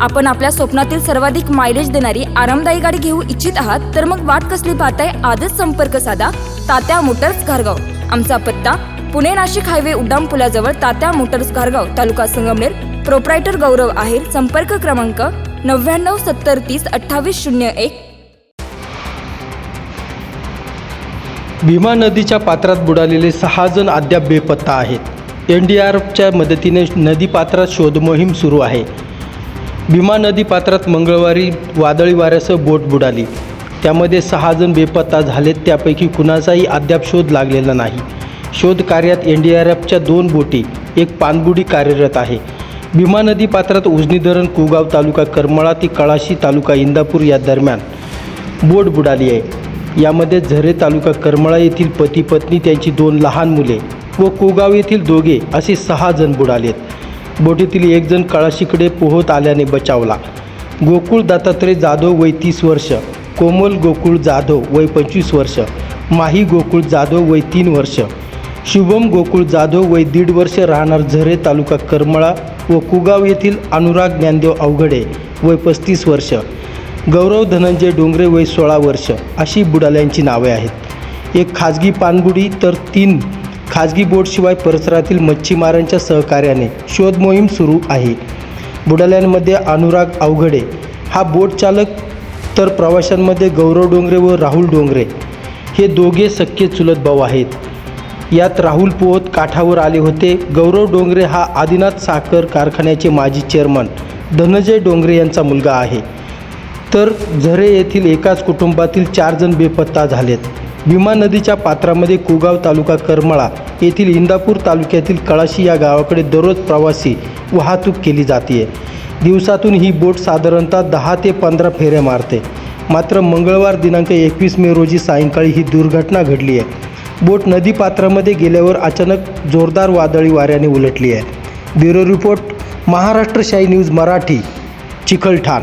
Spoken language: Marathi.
आपण आपल्या स्वप्नातील सर्वाधिक मायलेज देणारी आरामदायी गाडी घेऊ इच्छित आहात तर मग वाट कसली पाहताय? आजच संपर्क साधा. तात्या मोटर्स घारगाव. आमचा पत्ता पुणे नाशिक हायवे उड्डाण पुलाजवळ तात्या मोटर्स घारगाव तालुका संगमनेर. प्रोप्रायटर गौरव आहेर संपर्क क्रमांक नव्याण्णव सत्तर तीस अठ्ठावीस शून्य एक. भीमा नदीच्या पात्रात बुडालेले सहा जण अद्याप बेपत्ता आहेत. एन डी आर एफच्या मदतीने नदीपात्रात शोधमोहीम सुरू आहे. भीमा नदी पात्रात मंगळवारी वादळी वाऱ्यासह बोट बुडाली. त्यामध्ये सहा जण बेपत्ता झालेत त्यापैकी कुणाचाही अद्याप शोध लागलेला नाही. शोध कार्यात एन डी आर एफच्या दोन बोटी एक पाणबुडी कार्यरत आहे. भीमा नदी पात्रात उजनी धरण कुगाव तालुका करमळा ती कळाशी तालुका इंदापूर या दरम्यान बोट बुडाली आहे. यामध्ये झरे तालुका करमळा येथील पती पत्नी त्यांची दोन लहान मुले व कुगाव येथील दोघे असे सहा जण बुडालेत. बोटीतील एकजण कळाशीकडे पोहत आल्याने बचावला. गोकुळ दत्तात्रय जाधव वय तीस वर्ष कोमल गोकुळ जाधव वय पंचवीस वर्ष माही गोकुळ जाधव वय तीन वर्ष शुभम गोकुळ जाधव वय दीड वर्ष राहणार झरे तालुका करमळा व कुगाव येथील अनुराग ज्ञानदेव अवघडे वय पस्तीस वर्ष गौरव धनंजय डोंगरे वय सोळा वर्ष अशी बुडाल्यांची नावे आहेत. एक खाजगी पाणबुडी तर तीन खाजगी बोटशिवाय परिसरातील मच्छीमारांच्या सहकार्याने शोध मोहीम सुरू आहे. बुडाल्यांमध्ये अनुराग अवघडे हा बोट चालक तर प्रवाशांमध्ये गौरव डोंगरे व राहुल डोंगरे. हे दोघे सख्खे चुलत भाऊ आहेत. यात राहुल पोहत काठावर आले होते. गौरव डोंगरे हा आदिनाथ साखर कारखान्याचे माजी चेअरमन धनंजय डोंगरे यांचा मुलगा आहे. तर झरे येथील एकाच कुटुंबातील चार जण बेपत्ता झालेत. भीमा नदीच्या पात्रामध्ये कुगाव तालुका करमळा येथील इंदापूर तालुक्यातील कळाशी या गावाकडे दररोज प्रवासी वाहतूक केली जाते. दिवसातून ही बोट साधारणतः दहा ते पंधरा फेऱ्या मारते. मात्र मंगळवार दिनांक एकवीस मे रोजी सायंकाळी ही दुर्घटना घडली आहे. बोट नदीपात्रामध्ये गेल्यावर अचानक जोरदार वादळी वाऱ्याने उलटली आहे. Bureau report Maharashtra Shahi news Marathi Chikalthan